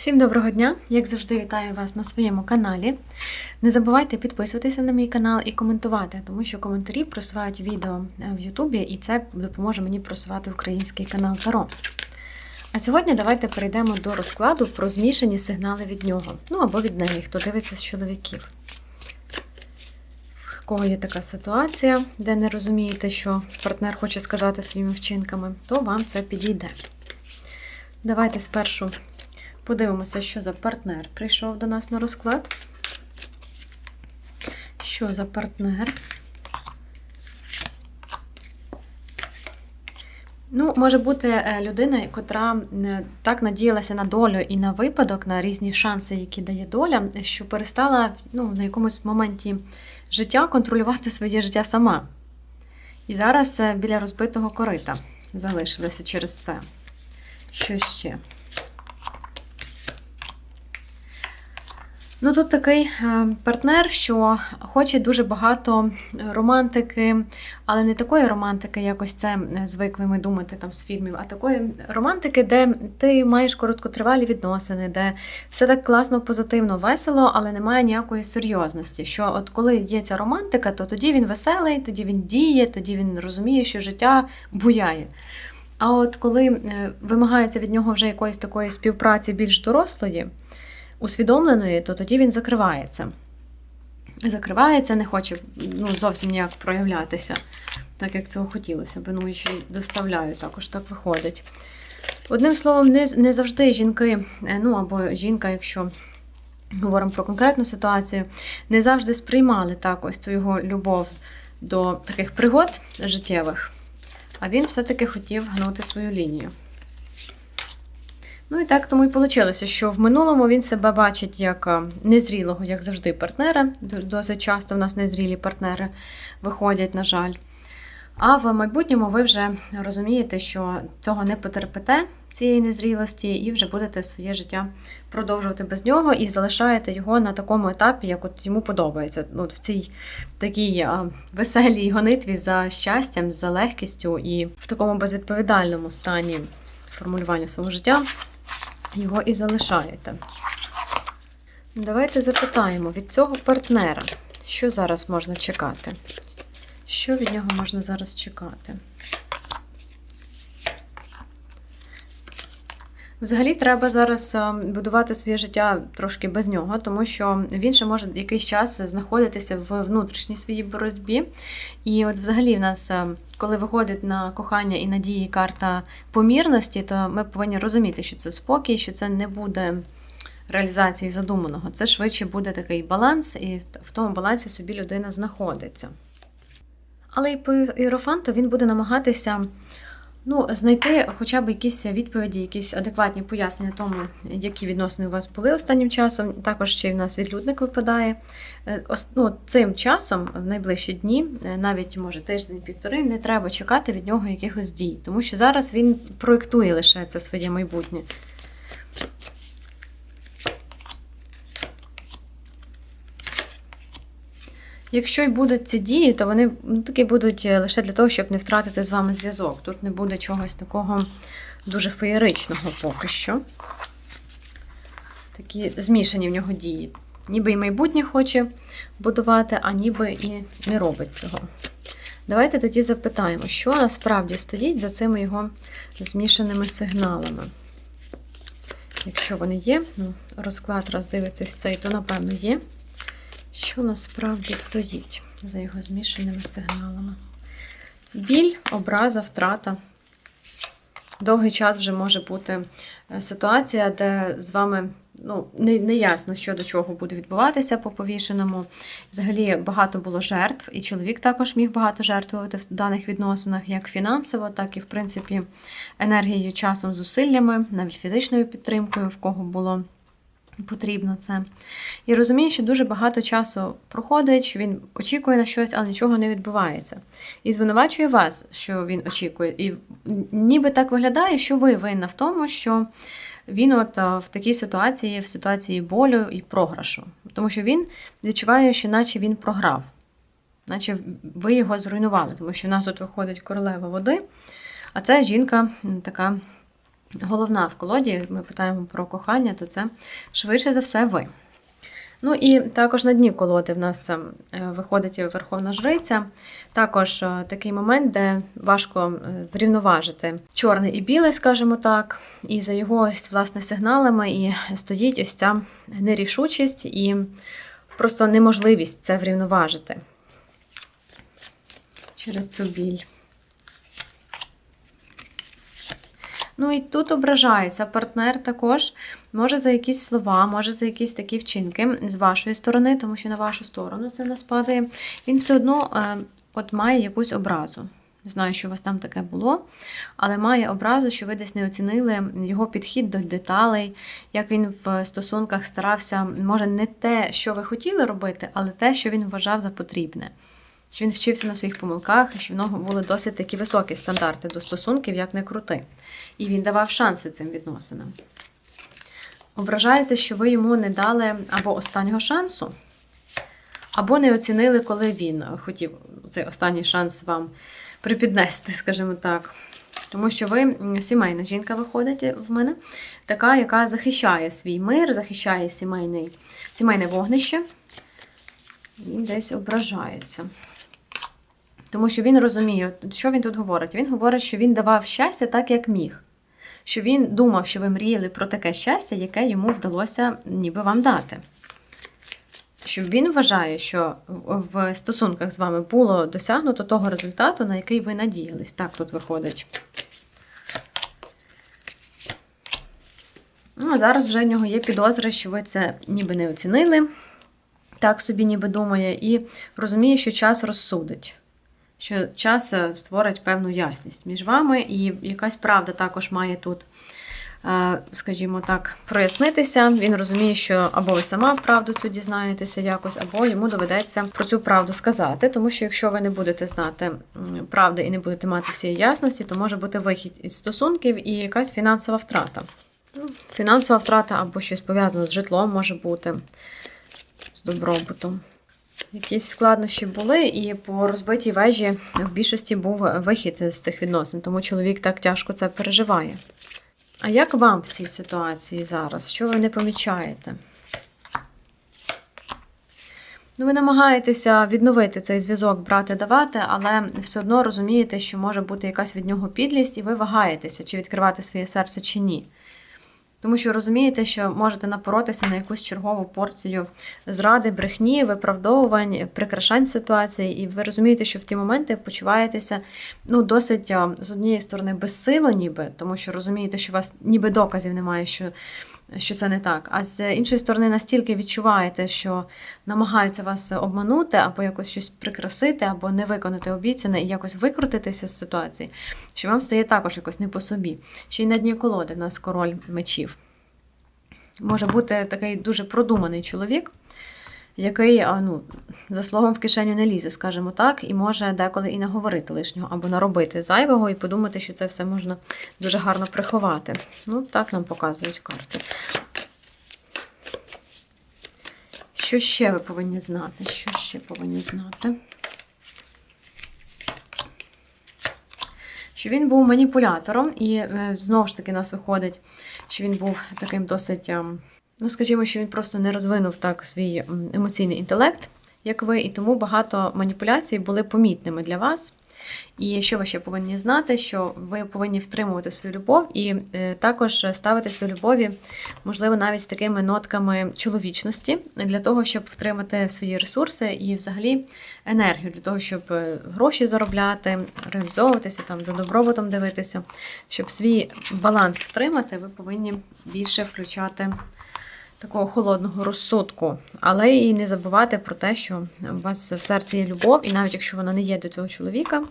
Всім доброго дня! Як завжди, вітаю вас на своєму каналі. Не забувайте підписуватися на мій канал і коментувати, тому що коментарі просувають відео е, в Ютубі, і це допоможе мені просувати український канал Таро. А сьогодні давайте перейдемо до розкладу про змішані сигнали від нього. Ну або від неї, хто дивиться з чоловіків. В кого є така ситуація, де не розумієте, що партнер хоче сказати своїми вчинками, то вам це підійде. Давайте спершу Подивимося, що за партнер прийшов до нас на розклад. Що за партнер? Ну, може бути е, людина, котра е, так надіялася на долю і на випадок, на різні шанси, які дає доля, що перестала ну, на якомусь моменті життя контролювати своє життя сама. І зараз е, біля розбитого корита залишилася через це. Що ще? Ну, тут такий е, партнер, що хоче дуже багато романтики, але не такої романтики, якось це е, звикли ми думати там з фільмів, а такої романтики, де ти маєш короткотривалі відносини, де все так класно, позитивно, весело, але немає ніякої серйозності. Що от коли є ця романтика, то тоді він веселий, тоді він діє, тоді він розуміє, що життя буяє. А от коли е, вимагається від нього вже якоїсь такої співпраці більш дорослої усвідомленої, то тоді він закривається. Закривається, не хоче ну, зовсім ніяк проявлятися, так як цього хотілося б. Ну, і доставляю, також так виходить. Одним словом, не не завжди жінки, е, ну або жінка, якщо говоримо про конкретну ситуацію, не завжди сприймали так ось цю його любов до таких пригод життєвих, а він все-таки хотів гнути свою лінію. Ну і так тому і вийшло, що в минулому він себе бачить як е, незрілого, як завжди, партнера. Досить часто в нас незрілі партнери виходять, на жаль. А в майбутньому ви вже розумієте, що цього не потерпите, цієї незрілості, і вже будете своє життя продовжувати без нього і залишаєте його на такому етапі, як от йому подобається. Ну, В цій такій а, веселій гонитві за щастям, за легкістю і в такому безвідповідальному стані формулювання свого життя його і залишаєте. Давайте запитаємо від цього партнера, що зараз можна чекати? Що від нього можна зараз чекати? Взагалі, треба зараз будувати своє життя трошки без нього, тому що він ще може якийсь час знаходитися в внутрішній своїй боротьбі. І от, взагалі, в нас, коли виходить на кохання і надії карта помірності, то ми повинні розуміти, що це спокій, що це не буде реалізації задуманого. Це швидше буде такий баланс, і в тому балансі собі людина знаходиться. Але і по іерофанту він буде намагатися. Ну, знайти хоча б якісь відповіді, якісь адекватні пояснення тому, які відносини у вас були останнім часом. Також ще й в нас відлюдник випадає. Е, ну, Цим часом, в найближчі дні, е, навіть може тиждень-півтори, не треба чекати від нього якихось дій, тому що зараз він проєктує лише це своє майбутнє. Якщо й будуть ці дії, то вони ну, такі будуть е, лише для того, щоб не втратити з вами зв'язок. Тут не буде чогось такого дуже феєричного поки що. Такі змішані в нього дії. Ніби і майбутнє хоче будувати, а ніби і не робить цього. Давайте тоді запитаємо, що насправді стоїть за цими його змішаними сигналами. Якщо вони є, ну, розклад раз дивитесь цей, то, напевно, є що насправді стоїть за його змішаними сигналами. Біль, образа, втрата. Довгий час вже може бути е, ситуація, де з вами ну, не, не ясно, що до чого буде відбуватися по повішеному. Взагалі багато було жертв, і чоловік також міг багато жертвувати в даних відносинах, як фінансово, так і, в принципі, енергією, часом, зусиллями, навіть фізичною підтримкою, в кого було потрібно це. І розуміє, що дуже багато часу проходить, що він очікує на щось, але нічого не відбувається. І звинувачує вас, що він очікує. І ніби так виглядає, що ви винна в тому, що він от в такій ситуації, в ситуації болю і програшу. Тому що він відчуває, що наче він програв, наче ви його зруйнували, тому що в нас тут виходить королева води, а це жінка така головна в колоді, ми питаємо про кохання, то це швидше за все ви. Ну і також на дні колоди в нас е, виходить Верховна Жриця. Також е, такий момент, де важко е, врівноважити чорне і біле, скажімо так. І за його власне сигналами і стоїть ось ця нерішучість і просто неможливість це врівноважити через цю біль. Ну і тут ображається партнер також. Може за якісь слова, може за якісь такі вчинки з вашої сторони, тому що на вашу сторону це нас падає. Він все одно е, от має якусь образу. Не знаю, що у вас там таке було, але має образу, що ви десь не оцінили його підхід до деталей, як він в стосунках старався, може, не те, що ви хотіли робити, але те, що він вважав за потрібне. Що він вчився на своїх помилках, і що в нього були досить такі високі стандарти до стосунків, як не крути. І він давав шанси цим відносинам. Ображається, що ви йому не дали або останнього шансу, або не оцінили, коли він хотів цей останній шанс вам припіднести, скажімо так. Тому що ви сімейна жінка виходить в мене, така, яка захищає свій мир, захищає сімейний, сімейне вогнище. Він десь ображається. Тому що він розуміє, що він тут говорить. Він говорить, що він давав щастя так, як міг. Що він думав, що ви мріяли про таке щастя, яке йому вдалося ніби вам дати. Що він вважає, що в стосунках з вами було досягнуто того результату, на який ви надіялись. Так тут виходить. Ну, а зараз вже в нього є підозра, що ви це ніби не оцінили, так собі ніби думає, і розуміє, що час розсудить що час е, створить певну ясність між вами, і якась правда також має тут, е, скажімо так, прояснитися. Він розуміє, що або ви сама правду цю дізнаєтеся якось, або йому доведеться про цю правду сказати. Тому що якщо ви не будете знати правди і не будете мати всієї ясності, то може бути вихід із стосунків і якась фінансова втрата. Ну, Фінансова втрата або щось пов'язане з житлом може бути, з добробутом. Якісь складнощі були, і по розбитій вежі в більшості був вихід з цих відносин, тому чоловік так тяжко це переживає. А як вам в цій ситуації зараз? Що ви не помічаєте? Ну, ви намагаєтеся відновити цей зв'язок, брати-давати, але все одно розумієте, що може бути якась від нього підлість, і ви вагаєтеся, чи відкривати своє серце, чи ні. Тому що розумієте, що можете напоротися на якусь чергову порцію зради, брехні, виправдовувань, прикрашань ситуації, і ви розумієте, що в ті моменти почуваєтеся ну, досить з однієї сторони безсило, ніби, тому що розумієте, що у вас ніби доказів немає, що що це не так. А з іншої сторони, настільки відчуваєте, що намагаються вас обманути, або якось щось прикрасити, або не виконати обіцяне і якось викрутитися з ситуації, що вам стає також якось не по собі. Ще й на дні колоди в нас король мечів. Може бути такий дуже продуманий чоловік який ну, за словом в кишеню не лізе, скажімо так, і може деколи і наговорити лишнього або наробити зайвого, і подумати, що це все можна дуже гарно приховати. Ну, так нам показують карти. Що ще ви повинні знати? Що ще повинні знати? Що він був маніпулятором, і е, знову ж таки нас виходить, що він був таким досить ем, Ну, скажімо, що він просто не розвинув так свій емоційний інтелект, як ви, і тому багато маніпуляцій були помітними для вас. І що ви ще повинні знати, що ви повинні втримувати свою любов і е, також ставитись до любові, можливо, навіть з такими нотками чоловічності, для того, щоб втримати свої ресурси і взагалі енергію, для того, щоб е, гроші заробляти, реалізовуватися, там, за добробутом дивитися, щоб свій баланс втримати, ви повинні більше включати такого холодного розсудку, але і не забувати про те, що у вас в серці є любов, і навіть якщо вона не є до цього чоловіка,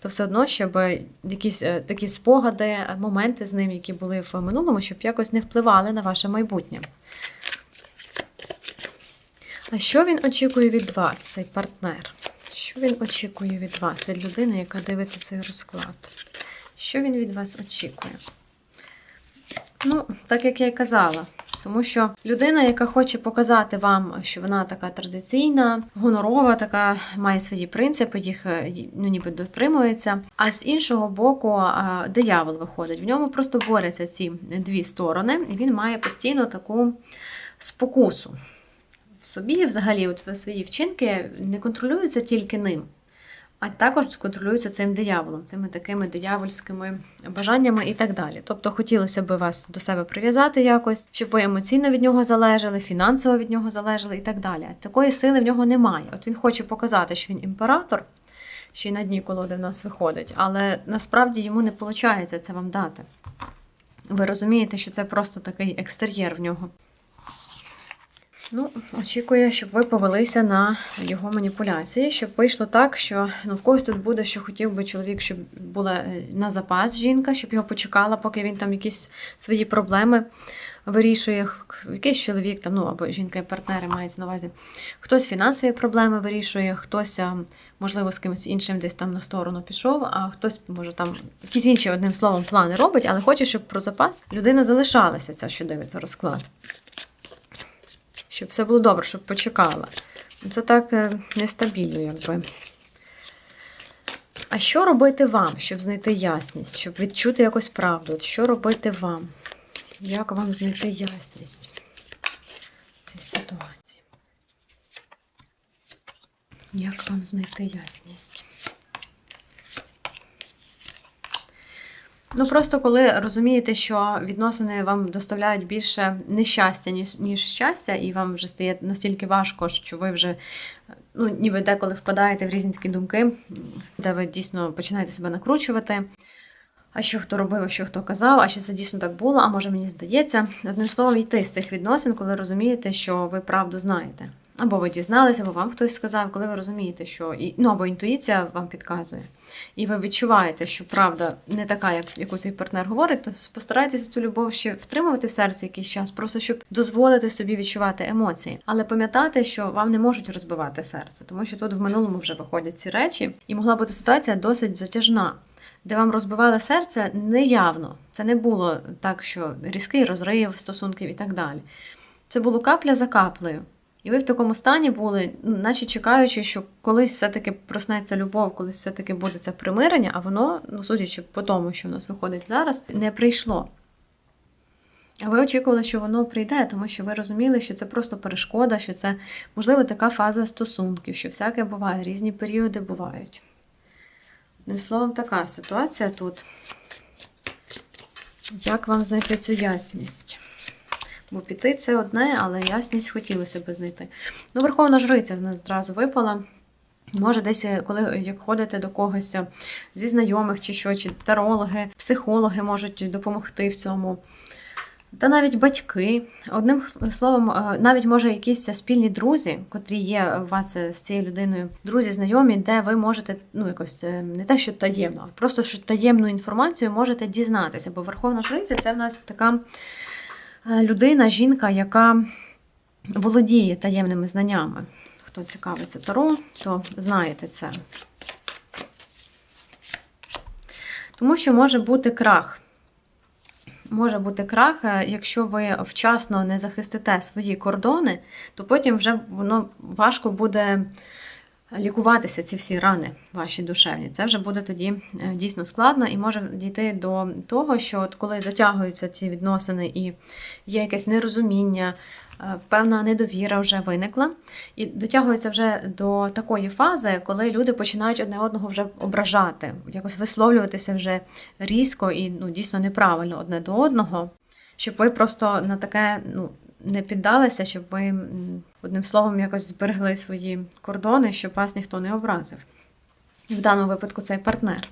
то все одно, щоб якісь е, такі спогади, моменти з ним, які були в минулому, щоб якось не впливали на ваше майбутнє. А що він очікує від вас, цей партнер? Що він очікує від вас, від людини, яка дивиться цей розклад? Що він від вас очікує? Ну, так як я й казала, Тому що людина, яка хоче показати вам, що вона така традиційна, гонорова, така має свої принципи, їх е, ну, ніби дотримується. А з іншого боку, диявол виходить. В ньому просто борються ці дві сторони, і він має постійно таку спокусу. В собі, взагалі, от свої вчинки не контролюються тільки ним а також контролюються цим дияволом, цими такими диявольськими бажаннями і так далі. Тобто хотілося б вас до себе прив'язати якось, щоб ви емоційно від нього залежали, фінансово від нього залежали і так далі. Такої сили в нього немає. От він хоче показати, що він імператор, ще й на дні колоди в нас виходить, але насправді йому не виходить це вам дати. Ви розумієте, що це просто такий екстер'єр в нього. Ну, очікує, щоб ви повелися на його маніпуляції, щоб вийшло так, що ну, в когось тут буде, що хотів би чоловік, щоб була е, на запас жінка, щоб його почекала, поки він там якісь свої проблеми вирішує. Якийсь чоловік там, ну або жінка і партнери мається на увазі. Хтось фінансові проблеми вирішує, хтось, можливо, з кимось іншим десь там на сторону пішов, а хтось, може, там якісь інші, одним словом, плани робить, але хоче, щоб про запас людина залишалася, ця, що дивиться розклад щоб все було добре, щоб почекала. Це так е, нестабільно, якби. А що робити вам, щоб знайти ясність, щоб відчути якусь правду? Що робити вам? Як вам знайти ясність в цій ситуації? Як вам знайти ясність? Ну просто коли розумієте, що відносини вам доставляють більше нещастя, ніж ніж щастя, і вам вже стає настільки важко, що ви вже ну, ніби деколи впадаєте в різні такі думки, де ви дійсно починаєте себе накручувати. А що хто робив, а що хто казав, а чи це дійсно так було, а може мені здається, одним словом, йти з цих відносин, коли розумієте, що ви правду знаєте. Або ви дізналися, або вам хтось сказав, коли ви розумієте, що ну або інтуїція вам підказує, і ви відчуваєте, що правда не така, як яку цей партнер говорить, то постарайтеся цю любов ще втримувати в серці якийсь час, просто щоб дозволити собі відчувати емоції. Але пам'ятати, що вам не можуть розбивати серце, тому що тут в минулому вже виходять ці речі, і могла бути ситуація досить затяжна. Де вам розбивали серце неявно. Це не було так, що різкий розрив стосунків і так далі. Це було капля за каплею. І ви в такому стані були, ну, наче чекаючи, що колись все-таки проснеться любов, колись все-таки буде це примирення, а воно, ну, судячи по тому, що в нас виходить зараз, не прийшло. А ви очікували, що воно прийде, тому що ви розуміли, що це просто перешкода, що це, можливо, така фаза стосунків, що всяке буває, різні періоди бувають. Одним словом, така ситуація тут. Як вам знайти цю ясність? Бо піти це одне, але ясність хотілося б знайти. Ну, Верховна Жриця в нас зразу випала. Може, десь, коли як ходите до когось зі знайомих чи що, чи тарологи, психологи можуть допомогти в цьому. Та навіть батьки. Одним словом, навіть може якісь спільні друзі, котрі є у вас з цією людиною, друзі, знайомі, де ви можете, ну якось е, не те, що таємно, а просто що таємну інформацію можете дізнатися. Бо Верховна Жриця це в нас така Е, людина, жінка, яка володіє таємними знаннями. Хто цікавиться Таро, то знаєте це. Тому що може бути крах. Може бути крах, е, якщо ви вчасно не захистите свої кордони, то потім вже воно важко буде лікуватися ці всі рани ваші душевні. Це вже буде тоді е, дійсно складно і може дійти до того, що от коли затягуються ці відносини і є якесь нерозуміння, е, певна недовіра вже виникла, і дотягується вже до такої фази, коли люди починають одне одного вже ображати, якось висловлюватися вже різко і ну, дійсно неправильно одне до одного, щоб ви просто на таке ну, не піддалися, щоб ви одним словом якось зберегли свої кордони, щоб вас ніхто не образив. В даному випадку цей партнер.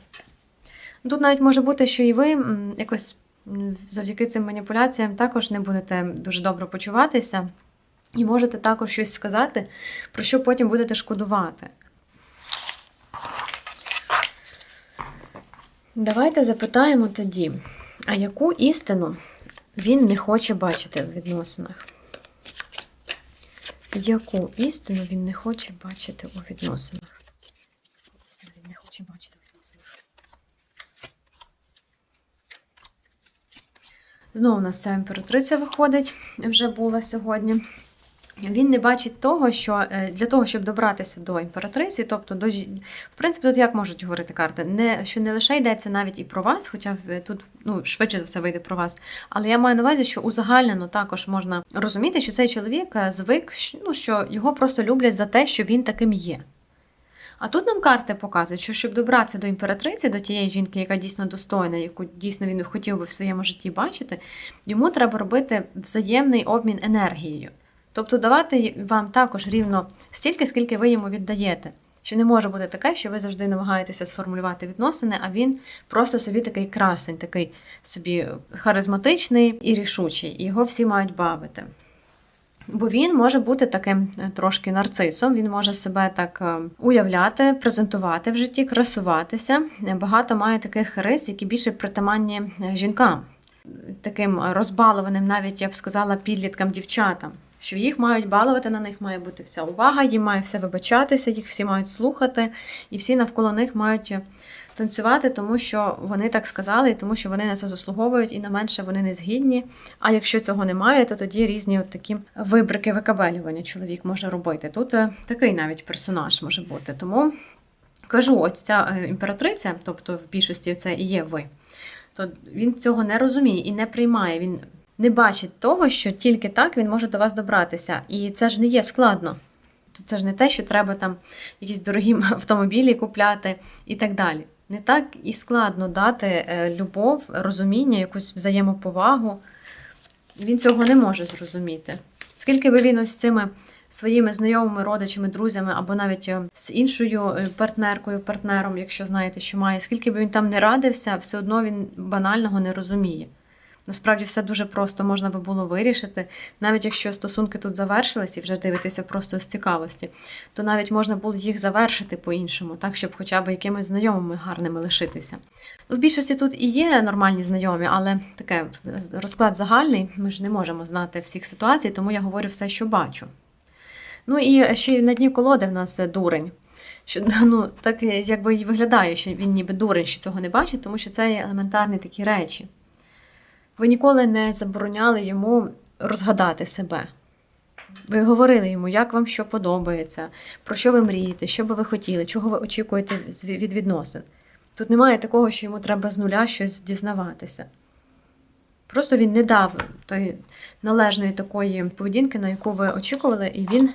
Тут навіть може бути, що і ви якось завдяки цим маніпуляціям також не будете дуже добре почуватися, і можете також щось сказати, про що потім будете шкодувати. Давайте запитаємо тоді, а яку істину він не хоче бачити в відносинах. Яку істину він не хоче бачити у відносинах? Істину він не хоче бачити у відносинах. Знову у нас ця імператриця виходить, вже була сьогодні. Він не бачить того, що е, для того, щоб добратися до імператриці, тобто до в принципі, тут як можуть говорити карти, не що не лише йдеться навіть і про вас, хоча тут ну швидше за все вийде про вас. Але я маю на увазі, що узагальнено також можна розуміти, що цей чоловік е, звик, ну що його просто люблять за те, що він таким є. А тут нам карти показують, що щоб добратися до імператриці, до тієї жінки, яка дійсно достойна, яку дійсно він хотів би в своєму житті бачити, йому треба робити взаємний обмін енергією. Тобто давати вам також рівно стільки, скільки ви йому віддаєте. Що не може бути таке, що ви завжди намагаєтеся сформулювати відносини, а він просто собі такий красень, такий собі харизматичний і рішучий, і його всі мають бавити. Бо він може бути таким е, трошки нарцисом, він може себе так е, уявляти, презентувати в житті, красуватися. Багато має таких рис, які більше притаманні е, жінкам, таким розбалованим, навіть я б сказала, підліткам дівчатам. Що їх мають балувати, на них має бути вся увага, їм має все вибачатися, їх всі мають слухати, і всі навколо них мають е, танцювати, тому що вони так сказали, і тому що вони на це заслуговують, і на менше вони не згідні. А якщо цього немає, то тоді різні от такі вибрики викабелювання чоловік може робити. Тут е, такий навіть персонаж може бути. Тому кажу, ось ця е, імператриця, тобто в більшості це і є ви, то він цього не розуміє і не приймає. Він не бачить того, що тільки так він може до вас добратися. І це ж не є складно. Це ж не те, що треба там якісь дорогі автомобілі купляти і так далі. Не так і складно дати е, любов, розуміння, якусь взаємоповагу. Він цього не може зрозуміти. Скільки би він ось цими своїми знайомими, родичами, друзями, або навіть е, з іншою е, партнеркою, партнером, якщо знаєте, що має, скільки би він там не радився, все одно він банального не розуміє. Насправді все дуже просто можна би було вирішити, навіть якщо стосунки тут завершились і вже дивитися просто з цікавості, то навіть можна було їх завершити по-іншому, так щоб хоча б якимись знайомими гарними лишитися. Ну, в більшості тут і є нормальні знайомі, але таке розклад загальний. Ми ж не можемо знати всіх ситуацій, тому я говорю все, що бачу. Ну і ще й на дні колоди в нас дурень. Що ну так якби і виглядає, що він ніби дурень, що цього не бачить, тому що це є елементарні такі речі. Ви ніколи не забороняли йому розгадати себе. Ви говорили йому, як вам що подобається, про що ви мрієте, що би ви хотіли, чого ви очікуєте від відносин. Тут немає такого, що йому треба з нуля щось дізнаватися. Просто він не дав тої належної такої поведінки, на яку ви очікували, і він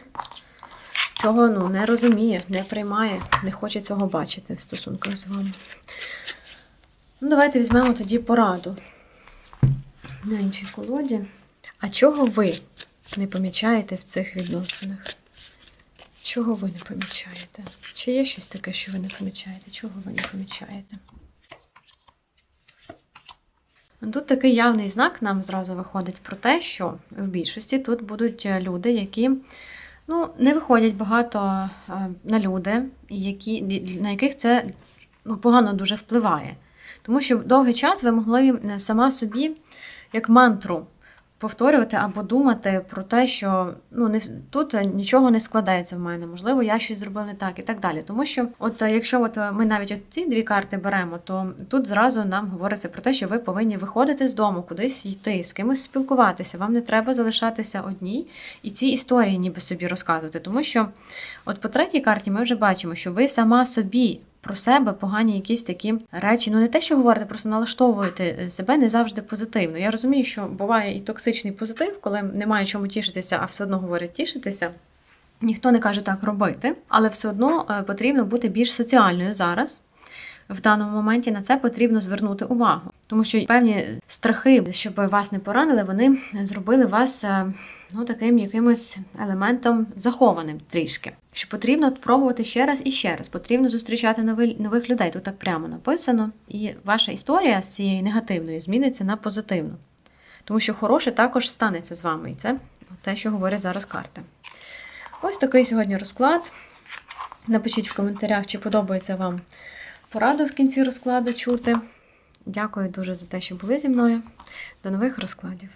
цього ну, не розуміє, не приймає, не хоче цього бачити в стосунках з вами. Ну, давайте візьмемо тоді пораду на іншій колоді. А чого ви не помічаєте в цих відносинах? Чого ви не помічаєте? Чи є щось таке, що ви не помічаєте? Чого ви не помічаєте? Тут такий явний знак нам зразу виходить про те, що в більшості тут будуть е, люди, які ну, не виходять багато е, на люди, які, на яких це ну, погано дуже впливає. Тому що довгий час ви могли е, сама собі як мантру повторювати або думати про те, що ну не тут нічого не складається в мене, можливо, я щось зробив не так і так далі. Тому що, от е, якщо от ми навіть от ці дві карти беремо, то тут зразу нам говориться про те, що ви повинні виходити з дому, кудись йти, з кимось спілкуватися. Вам не треба залишатися одній і ці історії ніби собі розказувати. Тому що, от по третій карті, ми вже бачимо, що ви сама собі про себе погані якісь такі речі. Ну не те, що говорите, просто налаштовуєте себе не завжди позитивно. Я розумію, що буває і токсичний позитив, коли немає чому тішитися, а все одно говорять тішитися. Ніхто не каже так робити, але все одно е, потрібно бути більш соціальною зараз. В даному моменті на це потрібно звернути увагу, тому що певні страхи, щоб вас не поранили, вони зробили вас е, ну, таким якимось елементом захованим трішки. Що потрібно пробувати ще раз і ще раз. Потрібно зустрічати нови, нових людей. Тут так прямо написано. І ваша історія з цієї негативної зміниться на позитивну. Тому що хороше також станеться з вами. І це те, що говорять зараз карти. Ось такий сьогодні розклад. Напишіть в коментарях, чи подобається вам пораду в кінці розкладу чути. Дякую дуже за те, що були зі мною. До нових розкладів.